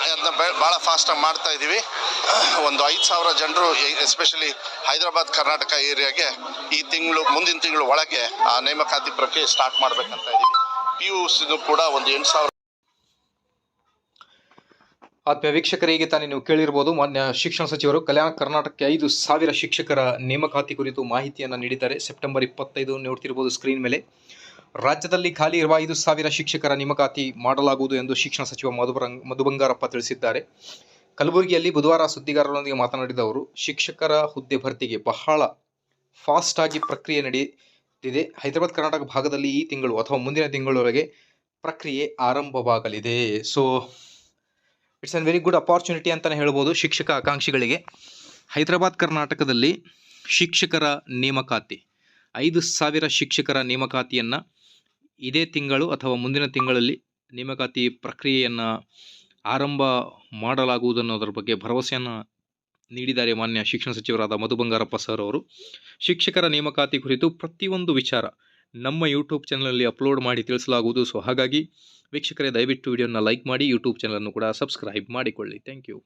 ಅದನ್ನ ಭಾಳ ಫಾಸ್ಟಾಗಿ ಮಾಡ್ತಾ ಇದ್ದೀವಿ ಒಂದು ಐದು ಸಾವಿರ ಜನರು ಎಸ್ಪೆಷಲಿ ಹೈದರಾಬಾದ್, ಕರ್ನಾಟಕ ಏರಿಯಾಗೆ ಈ ತಿಂಗಳು, ಮುಂದಿನ ತಿಂಗಳು ಒಳಗೆ ಆ ನೇಮಕಾತಿ ಪ್ರಕ್ರಿಯೆ ಸ್ಟಾರ್ಟ್ ಮಾಡಬೇಕಂತ ಇದ್ದೀವಿ ಪಿ ಯು ಸಿದು ಕೂಡ ಒಂದು ಎಂಟು ಸಾವಿರ ಆತ್ಮೀಯ ವೀಕ್ಷಕರಿಗೆ ತಾನೇ ನೀವು ಕೇಳಿರ್ಬೋದು, ಮಾನ್ಯ ಶಿಕ್ಷಣ ಸಚಿವರು ಕಲ್ಯಾಣ ಕರ್ನಾಟಕಕ್ಕೆ ಐದು ಸಾವಿರ ಶಿಕ್ಷಕರ ನೇಮಕಾತಿ ಕುರಿತು ಮಾಹಿತಿಯನ್ನು ನೀಡಿದ್ದಾರೆ. ಸೆಪ್ಟೆಂಬರ್ ಇಪ್ಪತ್ತೈದು ನೋಡ್ತಿರ್ಬೋದು ಸ್ಕ್ರೀನ್ ಮೇಲೆ. ರಾಜ್ಯದಲ್ಲಿ ಖಾಲಿ ಇರುವ ಐದು ಸಾವಿರ ಶಿಕ್ಷಕರ ನೇಮಕಾತಿ ಮಾಡಲಾಗುವುದು ಎಂದು ಶಿಕ್ಷಣ ಸಚಿವ ಮಧುಬರಂಗ್ ಮಧು ಬಂಗಾರಪ್ಪ ತಿಳಿಸಿದ್ದಾರೆ. ಕಲಬುರಗಿಯಲ್ಲಿ ಬುಧವಾರ ಸುದ್ದಿಗಾರರೊಂದಿಗೆ ಮಾತನಾಡಿದ ಅವರು, ಶಿಕ್ಷಕರ ಹುದ್ದೆ ಭರ್ತಿಗೆ ಬಹಳ ಫಾಸ್ಟ್ ಆಗಿ ಪ್ರಕ್ರಿಯೆ ನಡೆಯುತ್ತಿದೆ ಹೈದರಾಬಾದ್, ಕರ್ನಾಟಕ ಭಾಗದಲ್ಲಿ ಈ ತಿಂಗಳು ಅಥವಾ ಮುಂದಿನ ತಿಂಗಳೊಳಗೆ ಪ್ರಕ್ರಿಯೆ ಆರಂಭವಾಗಲಿದೆ. So it's an very good opportunity ಅಂತಲೇ ಹೇಳ್ಬೋದು ಶಿಕ್ಷಕ ಆಕಾಂಕ್ಷಿಗಳಿಗೆ. ಹೈದರಾಬಾದ್, ಕರ್ನಾಟಕದಲ್ಲಿ ಶಿಕ್ಷಕರ ನೇಮಕಾತಿ, ಐದು ಸಾವಿರ ಶಿಕ್ಷಕರ ನೇಮಕಾತಿಯನ್ನು ಇದೇ ತಿಂಗಳು ಅಥವಾ ಮುಂದಿನ ತಿಂಗಳಲ್ಲಿ ನೇಮಕಾತಿ ಪ್ರಕ್ರಿಯೆಯನ್ನು ಆರಂಭ ಮಾಡಲಾಗುವುದು ಅನ್ನೋದರ ಬಗ್ಗೆ ಭರವಸೆಯನ್ನು ನೀಡಿದ್ದಾರೆ ಮಾನ್ಯ ಶಿಕ್ಷಣ ಸಚಿವರಾದ ಮಧು ಬಂಗಾರಪ್ಪ ಸರ್ ಅವರು. ಶಿಕ್ಷಕರ ನೇಮಕಾತಿ ಕುರಿತು ಪ್ರತಿಯೊಂದು ವಿಚಾರ ನಮ್ಮ ಯೂಟ್ಯೂಬ್ ಚಾನಲಲ್ಲಿ ಅಪ್ಲೋಡ್ ಮಾಡಿ ತಿಳಿಸಲಾಗುವುದು. ಸೊ ಹಾಗಾಗಿ ವೀಕ್ಷಕರೇ ದಯವಿಟ್ಟು ವಿಡಿಯೋನ ಲೈಕ್ ಮಾಡಿ ಯೂಟ್ಯೂಬ್ ಚಾನಲನ್ನು ಕೂಡ ಸಬ್ಸ್ಕ್ರೈಬ್ ಮಾಡಿಕೊಳ್ಳಿ. Thank you